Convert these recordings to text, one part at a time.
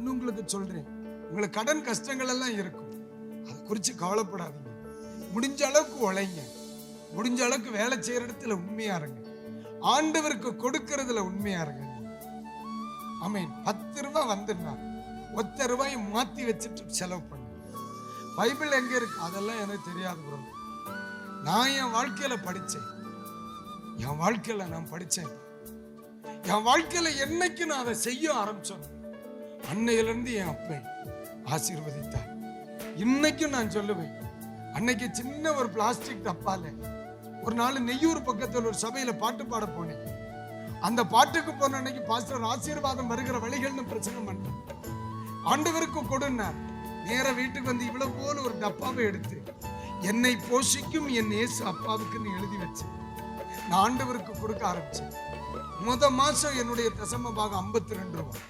ஒண்ணு உங்களுக்கு சொல்றேன். உங்களுக்கு கடன் கஷ்டங்கள் எல்லாம் இருக்கும். அதை குறித்து கவலைப்படாதீங்க. முடிஞ்ச அளவுக்கு உழைங்க. முடிஞ்ச அளவுக்கு வேலை செய்யற இடத்துல உண்மையாக இருங்க. ஆண்டவருக்கு கொடுக்கறதுல உண்மையாக இருங்க. ஆமீன். பத்து ரூபாய் வந்துருந்தா ஒத்த ரூபாய் மாத்தி வச்சுட்டு செலவு பண்ணு. பைபிள் எங்க இருக்கு? அதெல்லாம் எனக்கு தெரியாது ப்ரோ நான் என் வாழ்க்கையில படிச்சேன். என் வாழ்க்கையில நான் படிச்சேன். என் வாழ்க்கையில என்னைக்கு நான் அதை செய்ய ஆரம்பிச்சோம் அன்னையிலிருந்து என் அப்பை ஆசீர்வதித்தார். இன்னைக்கும் நான் சொல்லுவேன் அன்னைக்கு சின்ன ஒரு பிளாஸ்டிக் டப்பால ஒரு நாள் நெய்யூர் பக்கத்தில் ஒரு சபையில பாட்டு பாட போனேன். அந்த பாட்டுக்கு போன அன்னைக்கு பாஸ்டர் ஆசீர்வாதம் வருகிற வழிகள்னு பிரச்சனை பண்ணேன். ஆண்டவருக்கு கொடுன்னார் நேர வீட்டுக்கு வந்து இவ்வளவு போல ஒரு டப்பாவை எடுத்து என்னை போஷிக்கும் என் இயேசு அப்பாவுக்குன்னு எழுதி வச்சேன். நான் ஆண்டவருக்கு கொடுக்க ஆரம்பிச்சேன். முத மாசம் என்னுடைய தசம பாகம் ஐம்பத்தி ரெண்டு ரூபாய்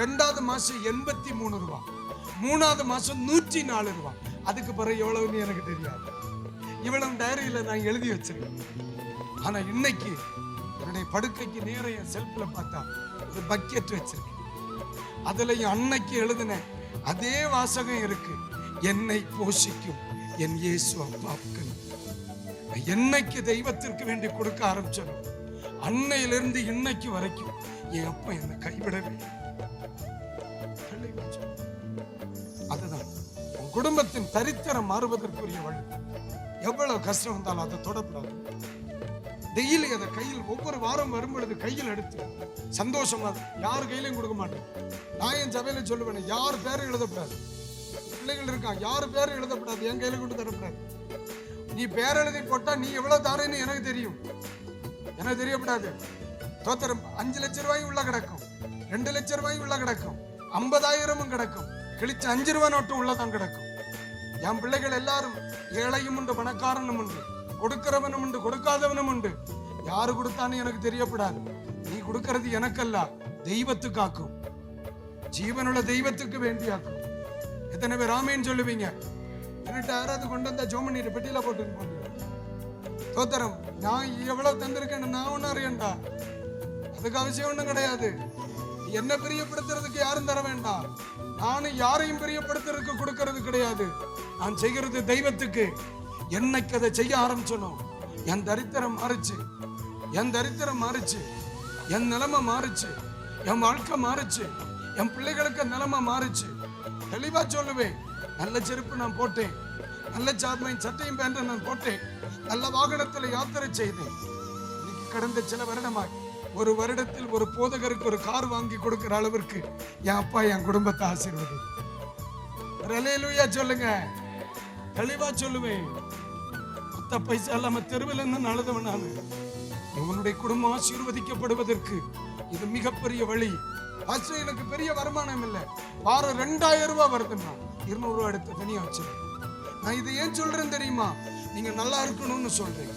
ரெண்டாவது மாசம் எண்பத்தி மூணு ரூபா. மூணாவது மாசம் நூற்றி நாலு ரூபாய் அதுக்கு பிறகு எவ்வளவுன்னு எனக்கு தெரியாது. இவ்வளவு டைரியில நான் எழுதி வச்சிருக்கேன். ஆனா இன்னைக்கு என்னுடைய படுக்கைக்கு நேரம் என் செல்ஃபில் பார்த்தா ஒரு பக்கெட் வச்சிருக்கேன். அதுல என் அன்னைக்கு எழுதின அதே வாசகம் இருக்கு. என்னை போஷிக்கும் என் இயேசு அப்பாவுக்கு என்னைக்கு தெய்வத்திற்கு வேண்டி கொடுக்க ஆரம்பிச்சிடும் அன்னையிலிருந்து இன்னைக்கு வரைக்கும் என் அப்பா என்னை கைவிடவே குடும்பத்தின் தரித்திரம் மாறுவதற்குரிய வழி. எவ்வளவு கஷ்டம் வந்தாலும் அதை தொடக்கூடாது. டெய்லி அதை கையில் ஒவ்வொரு வாரம் வரும் பொழுது கையில் எடுத்து சந்தோஷமா யார் கையிலையும் கொடுக்க மாட்டேன். நான் என் சபையில சொல்லுவேன் யார் பேரும் எழுதக்கூடாது பிள்ளைகள் இருக்கான் யார் பேரும் எழுதக்கூடாது என் கையில கொண்டு தரப்படாது. நீ பேர் எழுதி போட்டா நீ எவ்வளவு தாரேன்னு எனக்கு தெரியும். எனக்கு தெரியக்கூடாது தோத்திரம் அஞ்சு லட்ச ரூபாய் உள்ள கிடக்கும் ரெண்டு லட்ச ரூபாய் உள்ள கிடக்கும் ஐம்பதாயிரமும் கிடக்கும். கிழிச்ச அஞ்சு ரூபா நோட்டு உள்ளதான் கிடக்கும். என் பிள்ளைகள் எல்லாரும் ஏழையும் உண்டு பணக்காரனும் உண்டு கொடுக்கிறவனும் உண்டு கொடுக்காதவனும் உண்டு. யாரு கொடுத்தான்னு எனக்கு தெரியப்படாது. நீ கொடுக்கறது எனக்கல்ல தெய்வத்துக்காக்கும். ஜீவனுள்ள தெய்வத்துக்கு வேண்டியாக்கும். எத்தனை பேர் ராமேன்னு சொல்லுவீங்க? என்கிட்ட யாராவது கொண்டு வந்தா ஜோமனிட்டு பெட்டியில போட்டு போட்டு நான் எவ்வளவு தந்திருக்கேன்னு நான் ஒன்னும் அறியண்டா. அதுக்கு அவசியம் ஒண்ணும் கிடையாது. என்ன பிரியப்படுத்துறதுக்கு யாரும் தர வேண்டாம். நானும் யாரையும் பிரியப்படுத்துறதுக்கு கொடுக்கறது கிடையாது. நான் செய்கிறது தெய்வத்துக்கு. என்னைக்கு அதை செய்ய ஆரம்பிச்சனும் என் தரித்திரம் மாறுச்சு. என் தரித்திரம் மாறுச்சு. என் நிலைமை மாறுச்சு. என் வாழ்க்கை மாறுச்சு. என் பிள்ளைகளுக்கு நிலைமை மாறுச்சு. தெளிவா சொல்லுவேன். நல்ல செருப்பு நான் போட்டேன். நல்ல சார்மையும் சட்டையும் பேண்ட நான் போட்டேன். நல்ல வாகனத்தில் யாத்திரை செய்தேன். இன்னைக்கு கடந்த சில வருடமாய். ஒரு வருடத்தில் ஒரு போதகருக்கு ஒரு கார் வாங்கி கொடுக்கிற அளவிற்கு என் அப்பா என் குடும்பத்தை ஆசீர்வதி ரலையிலுயா சொல்லுங்க. தெளிவா சொல்லுவேன். மொத்த பைசா இல்லாம தெருவில் இருந்து அழுதவன் நான். உன்னுடைய குடும்பம் ஆசீர்வதிக்கப்படுவதற்கு இது மிகப்பெரிய வழி. ஃபர்ஸ்ட் எனக்கு பெரிய வருமானம் இல்லை. வாரம் ரெண்டாயிரம் ரூபாய் வருதுன்னா இருநூறு ரூபாய் எடுத்து தனியா வச்சிருக்கேன் நான் இது ஏன் சொல்றேன்னு தெரியுமா? நீங்க நல்லா இருக்கணும்னு சொல்றேன்